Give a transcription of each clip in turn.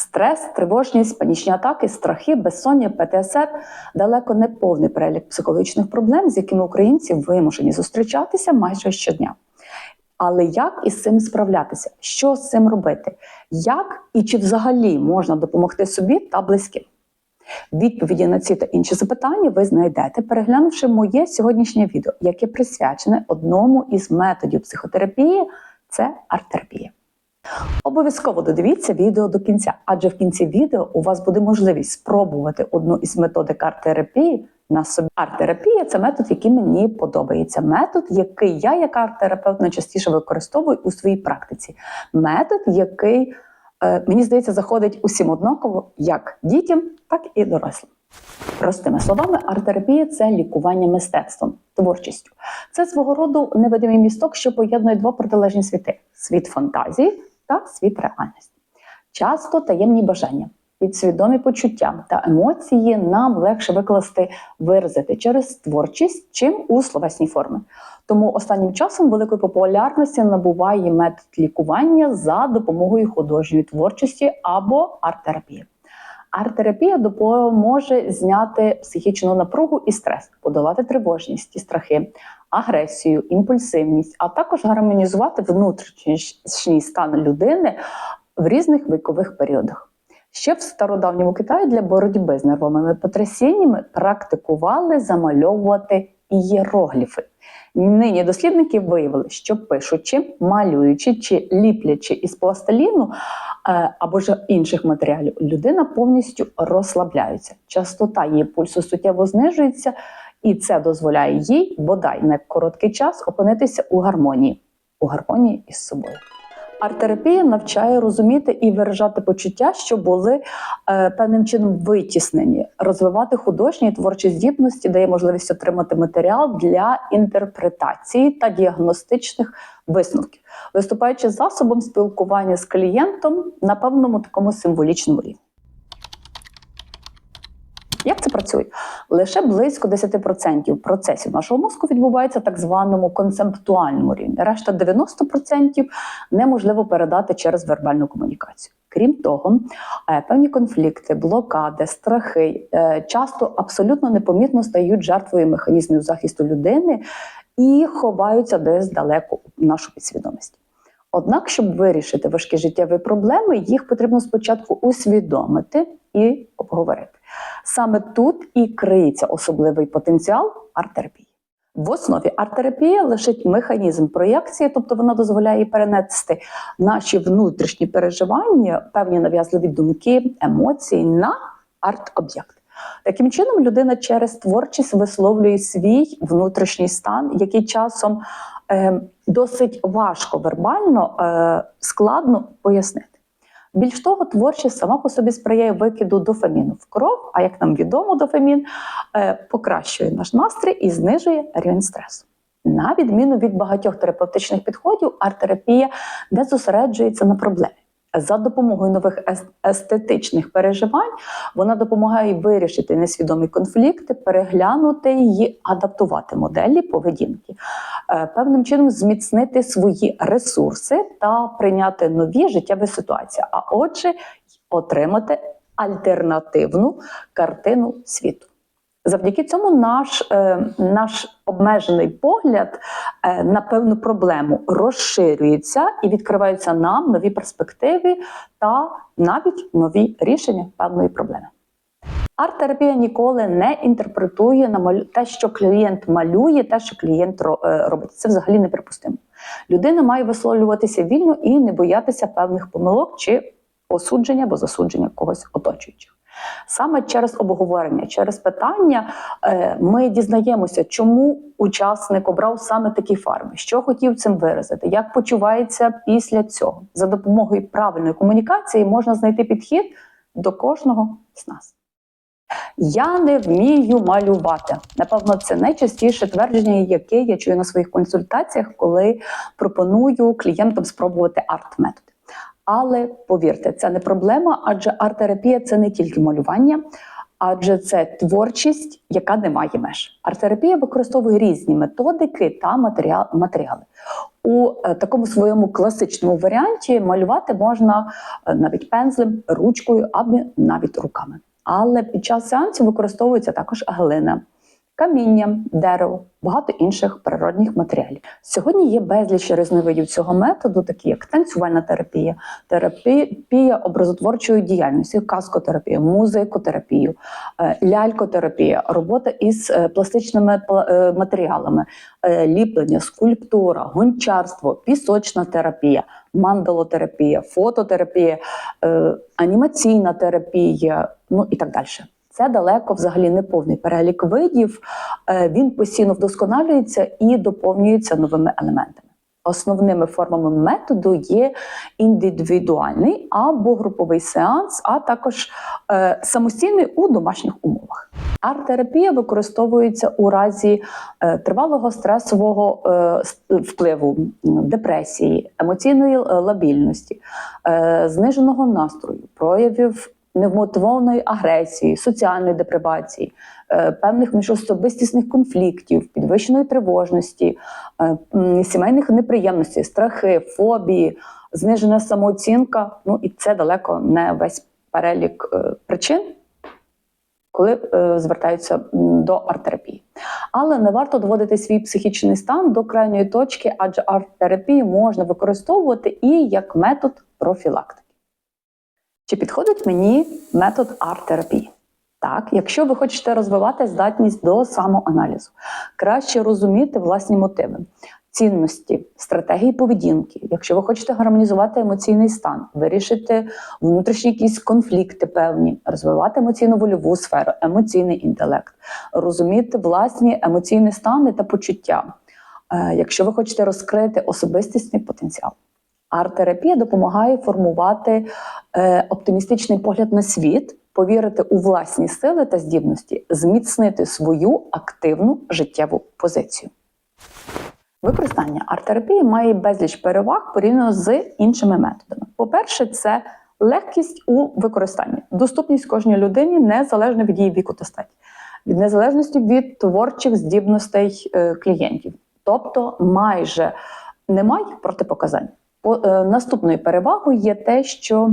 Стрес, тривожність, панічні атаки, страхи, безсоння, ПТСР далеко не повний перелік психологічних проблем, з якими українці вимушені зустрічатися майже щодня. Але як із цим справлятися? Що з цим робити? Як і чи взагалі можна допомогти собі та близьким? Відповіді на ці та інші запитання ви знайдете, переглянувши моє сьогоднішнє відео, яке присвячене одному із методів психотерапії це арт-терапія. Обов'язково додивіться відео до кінця, адже в кінці відео у вас буде можливість спробувати одну із методик арт-терапії на собі. Арт-терапія це метод, який мені подобається. Метод, який я, як арт-терапевт, найчастіше використовую у своїй практиці. Метод, який е, мені здається, заходить усім однаково, як дітям, так і дорослим. Простими словами, арт-терапія це лікування мистецтвом, творчістю. Це свого роду невидимий місток, що поєднує два протилежні світи: світ фантазії та світ реальності. Часто таємні бажання, підсвідомі почуття та емоції нам легше викласти, виразити через творчість, чим у словесній формі. Тому останнім часом великої популярності набуває метод лікування за допомогою художньої творчості або арт-терапії. Арт-терапія допоможе зняти психічну напругу і стрес, подолати тривожність і страхи, агресію, імпульсивність, а також гармонізувати внутрішній стан людини в різних вікових періодах. Ще в стародавньому Китаї для боротьби з нервовими потрясіннями практикували замальовувати ієрогліфи. Нині дослідники виявили, що пишучи, малюючи чи ліплячи із пластиліну е, або ж інших матеріалів, людина повністю розслабляється. Частота її пульсу суттєво знижується, і це дозволяє їй бодай на короткий час опинитися у гармонії, у гармонії із собою. Арт-терапія навчає розуміти і виражати почуття, що були е, певним чином витіснені, розвивати художні і творчі здібності, дає можливість отримати матеріал для інтерпретації та діагностичних висновків, виступаючи засобом спілкування з клієнтом на певному такому символічному рівні. Як це працює? Лише близько 10% процесів нашого мозку відбувається в так званому концептуальному рівні. Решта 90% неможливо передати через вербальну комунікацію. Крім того, е, певні конфлікти, блокади, страхи е, часто абсолютно непомітно стають жертвою механізмів захисту людини і ховаються десь далеко в нашу підсвідомість. Однак, щоб вирішити важкі життєві проблеми, їх потрібно спочатку усвідомити і обговорити. Саме тут і криється особливий потенціал арт-терапії. В основі арт-терапії лежить механізм проєкції, тобто вона дозволяє перенести наші внутрішні переживання, певні нав'язливі думки, емоції на арт-об'єкт. Таким чином, людина через творчість висловлює свій внутрішній стан, який часом е, досить важко вербально е, складно пояснити. Більш того, творчість сама по собі сприяє викиду дофаміну в кров, а як нам відомо, дофамін е, покращує наш настрій і знижує рівень стресу. На відміну від багатьох терапевтичних підходів, арт-терапія не зосереджується на проблемі. За допомогою нових естетичних переживань вона допомагає вирішити несвідомі конфлікти, переглянути і адаптувати моделі поведінки, е, певним чином зміцнити свої ресурси та прийняти нові життєві ситуації. А отже, отримати альтернативну картину світу. Завдяки цьому наш е, наш обмежений погляд на певну проблему розширюється і відкриваються нам нові перспективи та навіть нові рішення певної проблеми. Арт-терапія ніколи не інтерпретує на те, що клієнт малює, те, що клієнт е, робить. Це взагалі неприпустимо. Людина має висловлюватися вільно і не боятися певних помилок чи осудження або засудження когось оточуючих. Саме через обговорення, через питання е, ми дізнаємося, чому учасник обрав саме такі фарби, що хотів цим виразити, як почувається після цього. За допомогою правильної комунікації можна знайти підхід до кожного з нас. Я не вмію малювати. Напевно, це найчастіше твердження, яке я чую на своїх консультаціях, коли пропоную клієнтам спробувати арт-методи. Але повірте, це не проблема, адже арт-терапія це не тільки малювання, адже це творчість, яка не має меж. Арт-терапія використовує різні методики та матеріал, матеріали. У е, такому своєму класичному варіанті малювати можна е, навіть пензлем, ручкою або навіть руками. Але під час сеансів використовується також глина, каміння, дерево, багато інших природних матеріалів. Сьогодні є безліч різновидів цього методу, такі як танцювальна терапія, терапія образотворчої діяльності, каскотерапія, музикотерапію, е, лялькотерапія, робота із е, пластичними е, матеріалами, ліплення, скульптура, гончарство, пісочна терапія, мандалотерапія, фототерапія, анімаційна терапія, ну і так далі. Це далеко взагалі не повний перелік видів. Е, Він постійно вдосконалюється і доповнюється новими елементами. Основними формами методу є індивідуальний або груповий сеанс, а також е, самостійний у домашніх умовах. Арт-терапія використовується у разі е, тривалого стресового е, впливу, депресії, емоційної лабільності, зниженого настрою, проявів невмотивованої агресії, соціальної депривації, е, певних міжособистісних конфліктів, підвищеної тривожності, е, сімейних неприємностей, страхи, фобії, знижена самооцінка. Ну і це далеко не весь перелік е, причин, коли е, звертаються до арт-терапії. Але не варто доводити свій психічний стан до крайньої точки, адже арт-терапію можна використовувати і як метод профілактики. Чи підходить мені метод арт-терапії? Так, якщо ви хочете розвивати здатність до самоаналізу, краще розуміти власні мотиви, цінності, стратегії поведінки, якщо ви хочете гармонізувати емоційний стан, вирішити внутрішні якісь конфлікти певні, розвивати емоційно-вольову сферу, емоційний інтелект, розуміти власні емоційні стани та почуття, Е, якщо ви хочете розкрити особистісний потенціал. Арт-терапія допомагає формувати е, оптимістичний погляд на світ, повірити у власні сили та здібності, зміцнити свою активну життєву позицію. Використання арт-терапії має безліч переваг порівняно з іншими методами. По-перше, це легкість у використанні, доступність кожній людині незалежно від її віку та статі, від незалежності від творчих здібностей е, клієнтів. Тобто майже немає протипоказань. Е, наступною перевагою є те, що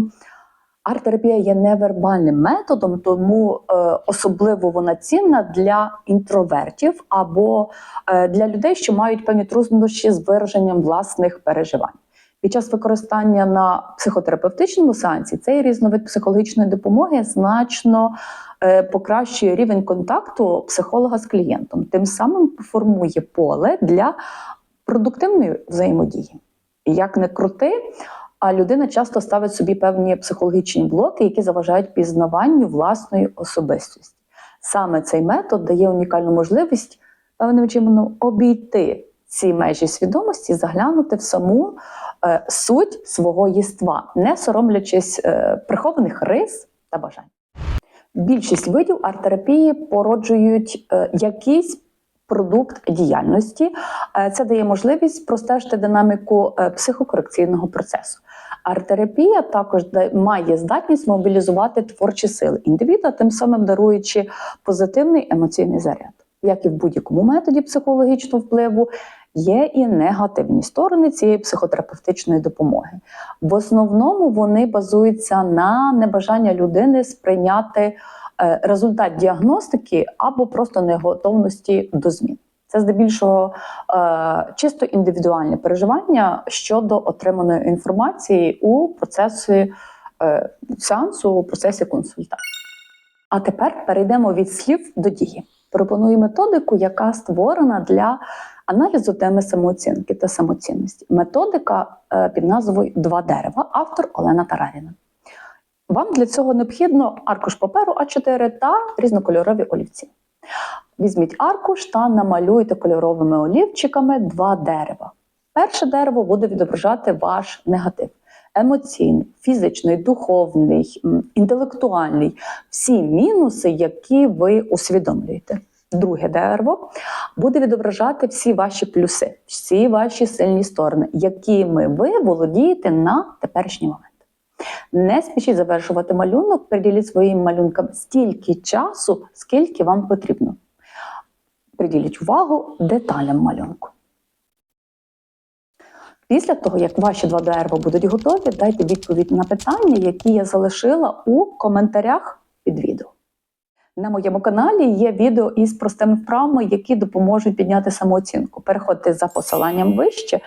арт-терапія є невербальним методом, тому е, особливо вона цінна для інтровертів або е, для людей, що мають певні труднощі з вираженням власних переживань. Під час використання на психотерапевтичному сеансі цей різновид психологічної допомоги значно покращує рівень контакту психолога з клієнтом, тим самим формує поле для продуктивної взаємодії. Як не крути, а людина часто ставить собі певні психологічні блоки, які заважають пізнаванню власної особистості. Саме цей метод дає унікальну можливість певним чином обійти ці межі свідомості, заглянути в саму е, суть свого єства, не соромлячись е, прихованих рис та бажань. Більшість видів арт-терапії породжують е, якийсь продукт діяльності. Е, Це дає можливість простежити динаміку е, психокорекційного процесу. Арт-терапія також має здатність мобілізувати творчі сили індивіда, тим самим даруючи позитивний емоційний заряд. Як і в будь-якому методі психологічного впливу, є і негативні сторони цієї психотерапевтичної допомоги. В основному вони базуються на небажання людини сприйняти результат діагностики або просто неготовності до змін. Це здебільшого е, чисто індивідуальне переживання щодо отриманої інформації у процесі е, сеансу, у процесі консультації. А тепер перейдемо від слів до дії. Пропоную методику, яка створена для аналізу теми самооцінки та самоцінності. Методика е, під назвою Два дерева, автор Олена Тараріна. Вам для цього необхідно аркуш паперу А4 та різнокольорові олівці. Візьміть аркуш та намалюйте кольоровими олівчиками два дерева. Перше дерево буде відображати ваш негатив. Емоційний, фізичний, духовний, інтелектуальний всі мінуси, які ви усвідомлюєте. Друге дерево буде відображати всі ваші плюси, всі ваші сильні сторони, якими ви володієте на теперішній момент. Не спішіть завершувати малюнок, приділіть своїм малюнкам стільки часу, скільки вам потрібно. Приділіть увагу деталям малюнку. Після того, як ваші два дерева будуть готові, дайте відповідь на питання, які я залишила у коментарях під відео. На моєму каналі є відео із простими вправами, які допоможуть підняти самооцінку. Переходьте за посиланням вище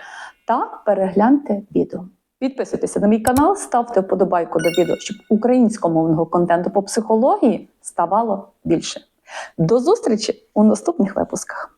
та перегляньте відео. Підписуйтеся на мій канал, ставте вподобайку до відео, щоб українськомовного контенту по психології ставало більше. До зустрічі у наступних випусках.